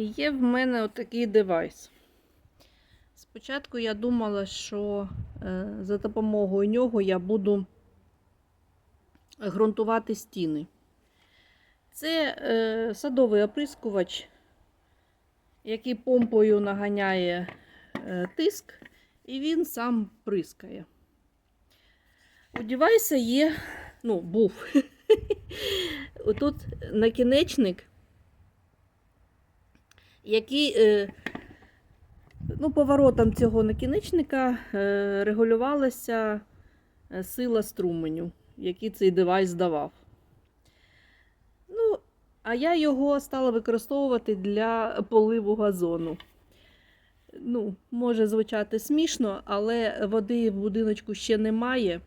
Є в мене отакий девайс. Спочатку я думала, що е, за допомогою нього я буду ґрунтувати стіни. Це е, садовий оприскувач, який помпою наганяє е, тиск, і він сам прискає. У девайса є, ну, був. Отут накінечник, який е, ну, поворотом цього накінечника е, регулювалася е, сила струменю, який цей девайс давав. Ну, а я його стала використовувати для поливу газону. Ну, може звучати смішно, але води в будиночку ще немає.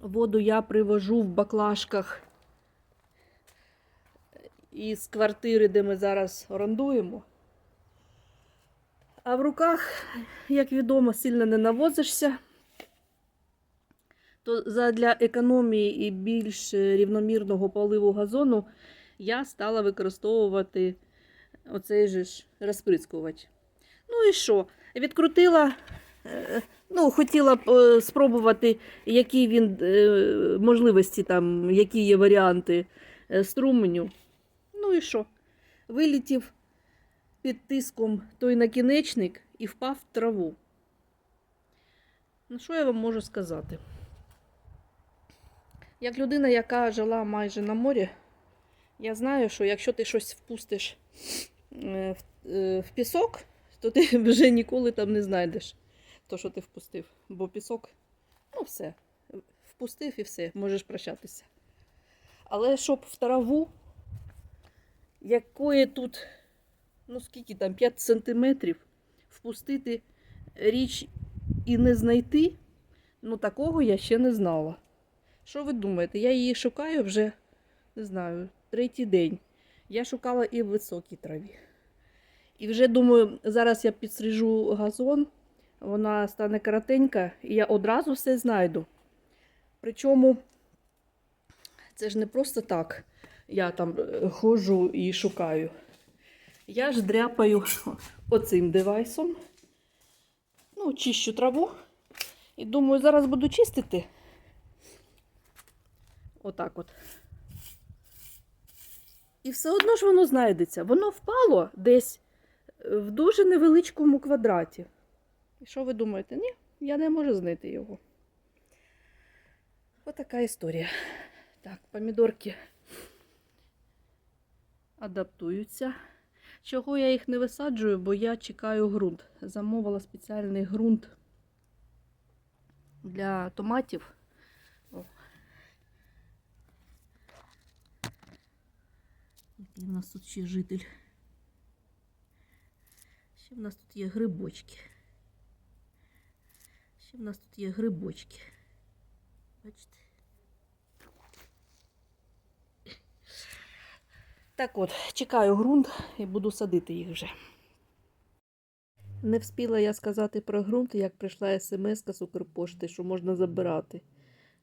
Воду я привожу в баклажках із квартири, де ми зараз орендуємо. А в руках, як відомо, сильно не навозишся. То задля економії і більш рівномірного поливу газону я стала використовувати оцей же ж розприскувач. Ну і що? Відкрутила, е, ну, хотіла б е, спробувати, які він е, можливості там, які є варіанти струменю. І що? Вилітів під тиском той накінечник і впав в траву. Ну, що я вам можу сказати? Як людина, яка жила майже на морі, я знаю, що якщо ти щось впустиш е, в, е, в пісок, то ти вже ніколи там не знайдеш то, що ти впустив. Бо пісок, ну все, впустив і все, можеш прощатися. Але щоб в траву, якої тут, ну скільки там, 5 сантиметрів, впустити річ і не знайти, ну такого я ще не знала. Що ви думаєте? Я її шукаю вже, не знаю, третій день. Я шукала і в високій траві. І вже думаю, зараз я підстрижу газон, вона стане коротенька, і я одразу все знайду. Причому це ж не просто так. Я там е, ходжу і шукаю. Я ж дряпаю оцим девайсом. Ну, чищу траву. І думаю, зараз буду чистити. Отак от. І все одно ж воно знайдеться. Воно впало десь в дуже невеличкому квадраті. І що ви думаєте? Ні, я не можу знайти його. Отака історія. Так, помідорки адаптуються. Чого я їх не висаджую, бо я чекаю ґрунт. Замовила спеціальний ґрунт для томатів. О. Який в нас тут ще житель? Ще в нас тут є грибочки. Ще в нас тут є грибочки. Бачите? Так от, чекаю ґрунт і буду садити їх вже. Не встигла я сказати про ґрунт, як прийшла смс з Укрпошти, що можна забирати.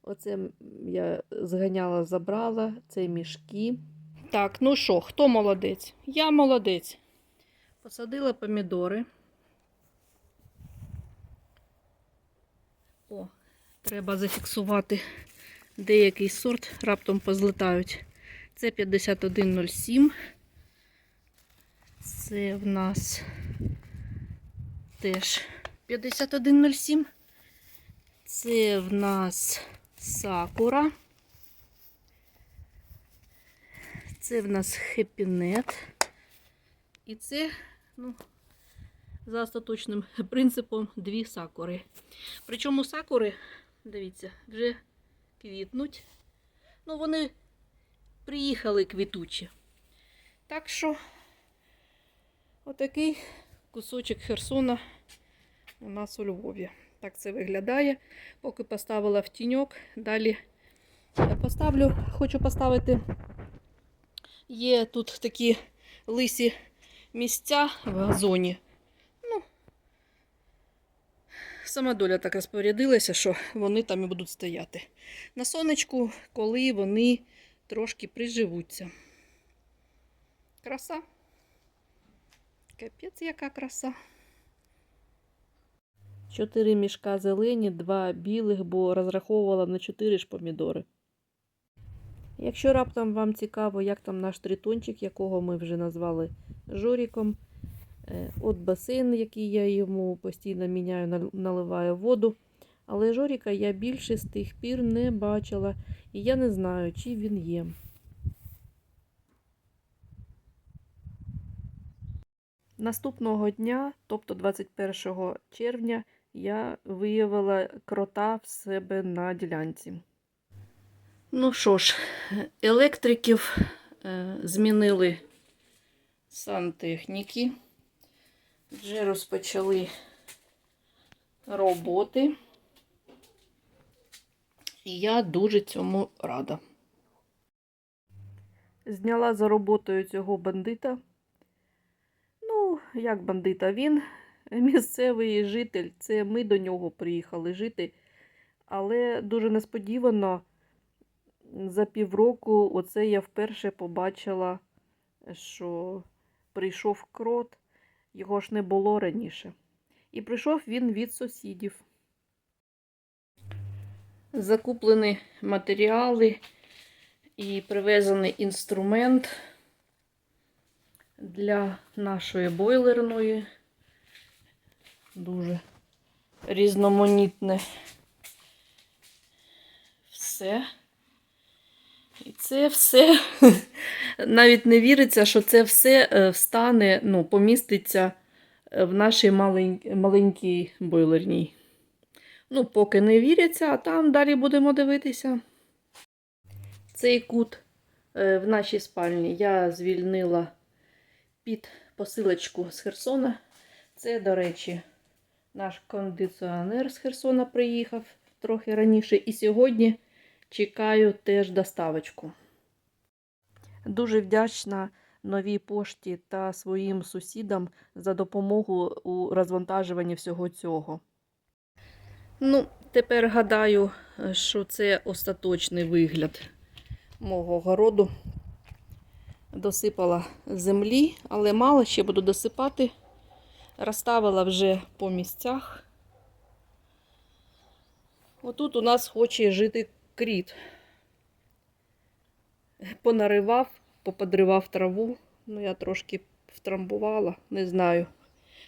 Оце я зганяла, забрала, це мішки. Так, ну що, хто молодець? Я молодець. Посадила помідори. О, треба зафіксувати деякий сорт, раптом позлетають. Це 5107. Це в нас теж 5107. Це в нас сакура. Це в нас хепінет. І це, ну, за остаточним принципом, дві сакури. Причому сакури, дивіться, вже квітнуть. Ну, вони приїхали квітучі. Так що, отакий кусочок Херсона у нас у Львові. Так це виглядає. Поки поставила в тіньок, далі поставлю, хочу поставити. Є тут такі лисі місця в газоні. Ну, сама доля так розпорядилася, що вони там і будуть стояти. На сонечку, коли вони трошки приживуться. Краса. Капець, яка краса. Чотири мішка зелені, два білих, бо розраховувала на чотири ж помідори. Якщо раптом вам цікаво, як там наш тритончик, якого ми вже назвали Жоріком, е, от басейн, який я йому постійно міняю, наливаю воду. Але Жоріка я більше з тих пір не бачила, і я не знаю, чи він є. Наступного дня, тобто 21 червня, я виявила крота в себе на ділянці. Ну що ж, електриків е, змінили сантехніки. Вже розпочали роботи. І я дуже цьому рада. Зняла за роботою цього бандита. Ну, як бандита, він місцевий житель. Це ми до нього приїхали жити. Але дуже несподівано за півроку оце я вперше побачила, що прийшов крот, його ж не було раніше. І прийшов він від сусідів. Закуплені матеріали і привезений інструмент для нашої бойлерної. Дуже різноманітне все. І це все навіть не віриться, що це все е, встане, ну, поміститься е, в нашій маленькій бойлерній. Ну, поки не віряться, а там далі будемо дивитися. Цей кут е, в нашій спальні я звільнила під посилочку з Херсона. Це, до речі, наш кондиціонер з Херсона приїхав трохи раніше. І сьогодні чекаю теж доставочку. Дуже вдячна новій пошті та своїм сусідам за допомогу у розвантажуванні всього цього. Ну, тепер гадаю, що це остаточний вигляд мого городу. Досипала землі, але мало ще буду досипати. Розставила вже по місцях. Отут у нас хоче жити кріт. Понаривав, поподривав траву. Ну, я трошки втрамбувала, не знаю,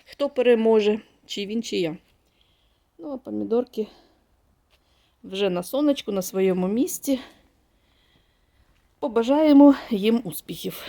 хто переможе, чи він, чи я. Ну, а помідорки вже на сонечку, на своєму місці. Побажаємо їм успіхів.